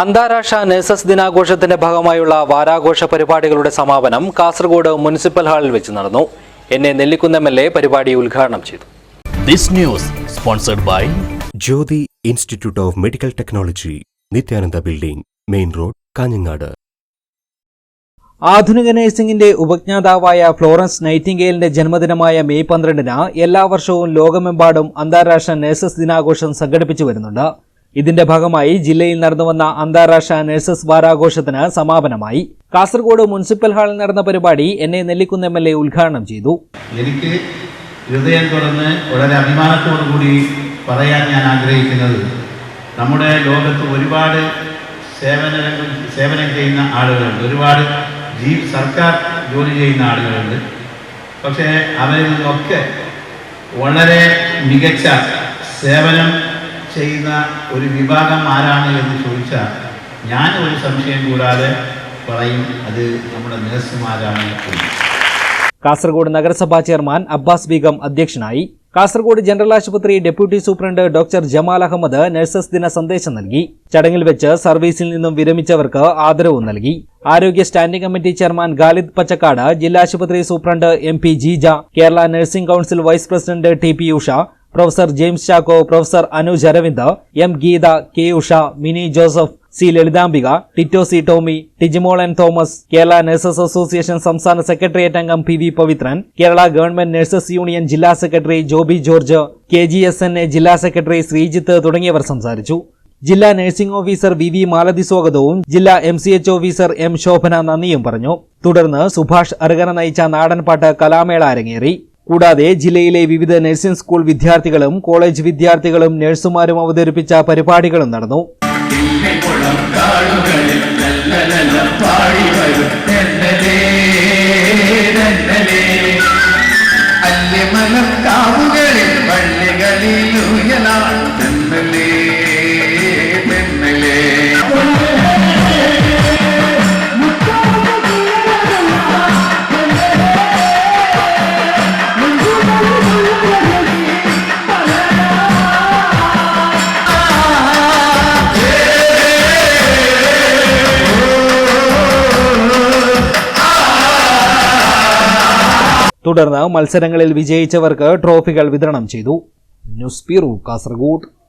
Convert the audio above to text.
അന്താരാഷ്ട്ര നഴ്സസ് ദിനാഘോഷത്തിന്റെ ഭാഗമായുള്ള വാരാഘോഷ പരിപാടികളുടെ സമാപനം കാസർഗോഡ് മുനിസിപ്പൽ ഹാളിൽ വെച്ച് നടന്നു. എന്നെ നെല്ലിക്കുന്ന് എം എൽ എ പരിപാടി ഉദ്ഘാടനം ചെയ്തു. This news sponsored by Jyothi institute of medical technology Nithyananda building main road Kanhangad. ആധുനിക നഴ്സിംഗിന്റെ ഉപജ്ഞാതാവായ ഫ്ലോറൻസ് നൈറ്റിംഗേലിന്റെ ജന്മദിനമായ മെയ് പന്ത്രണ്ടിന് എല്ലാ വർഷവും ലോകമെമ്പാടും അന്താരാഷ്ട്ര നഴ്സസ് ദിനാഘോഷം സംഘടിപ്പിച്ചു വരുന്നുണ്ട്. ഇതിന്റെ ഭാഗമായി ജില്ലയിൽ നടന്നുവന്ന അന്താരാഷ്ട്ര നഴ്സസ് വാരാഘോഷത്തിന് സമാപനമായി. കാസർഗോഡ് മുനിസിപ്പൽ ഹാളിൽ നടന്ന പരിപാടി N A Nellikkunnu M L A ഉദ്ഘാടനം ചെയ്തു. എനിക്ക് ഹൃദയം തുറന്ന് വളരെ അഭിമാനത്തോടു കൂടി പറയാൻ ഞാൻ ആഗ്രഹിക്കുന്നത് നമ്മുടെ ലോകത്ത് ഒരുപാട് സേവന സേവനം ചെയ്യുന്ന ആളുകളുണ്ട്. ഒരുപാട് ജീ സർക്കാർ ജോലി ചെയ്യുന്ന ആളുകളുണ്ട്. പക്ഷേ അവരിൽ നിന്നൊക്കെ വളരെ മികച്ച സേവനം ചെയ്യുന്ന ഒരു വിഭാഗം ആരാണ് എന്ന് ചോദിച്ചാൽ ഞാൻ ഒരു സംശയം കൂടാതെ പറയും അത് നമ്മുടെ നേഴ്സുമാരാണ് കാസർഗോഡ് നഗരസഭാ ചെയർമാൻ അബ്ബാസ് ബീഗം അധ്യക്ഷനായി. കാസർഗോഡ് ജനറൽ ആശുപത്രി deputy superintendent doctor Jamal Ahmed nurses ദിന സന്ദേശം നൽകി. ചടങ്ങിൽ വെച്ച് സർവീസിൽ നിന്നും വിരമിച്ചവർക്ക് ആദരവും നൽകി. ആരോഗ്യ standing committee chairman Khalid Pachakkad ജില്ലാ ആശുപത്രി superintendent M P Jeeja Kerala nursing council vice president T P Usha professor James Chacko professor Anuj Aravind M Geetha K Usha Mini Joseph C Lalithambika Tito C Tomy Tijimol and Thomas Kerala nurses association സംസ്ഥാന secretariat അംഗം P V Pavithran Kerala government nurses union ജില്ലാ secretary Joby George K G S N A ജില്ലാ secretary Sreejith തുടങ്ങിയവർ സംസാരിച്ചു. ജില്ലാ nursing officer V V Malathi സ്വാഗതവും ജില്ലാ M C H officer M Shobhana നന്ദിയും പറഞ്ഞു. തുടർന്ന് സുഭാഷ് അർഹന നയിച്ച നാടൻപാട്ട് കലാമേള അരങ്ങേറി. കൂടാതെ ജില്ലയിലെ വിവിധ നഴ്സിംഗ് സ്കൂൾ വിദ്യാർത്ഥികളും കോളേജ് വിദ്യാർത്ഥികളും നഴ്സുമാരും അവതരിപ്പിച്ച പരിപാടികളും നടന്നു. പള്ളികളിൽ ഉയലാൾ തെന്നലേ തുടർന്ന് മത്സരങ്ങളിൽ വിജയിച്ചവർക്ക് ട്രോഫികൾ വിതരണം ചെയ്തു. News bureau Kasaragod.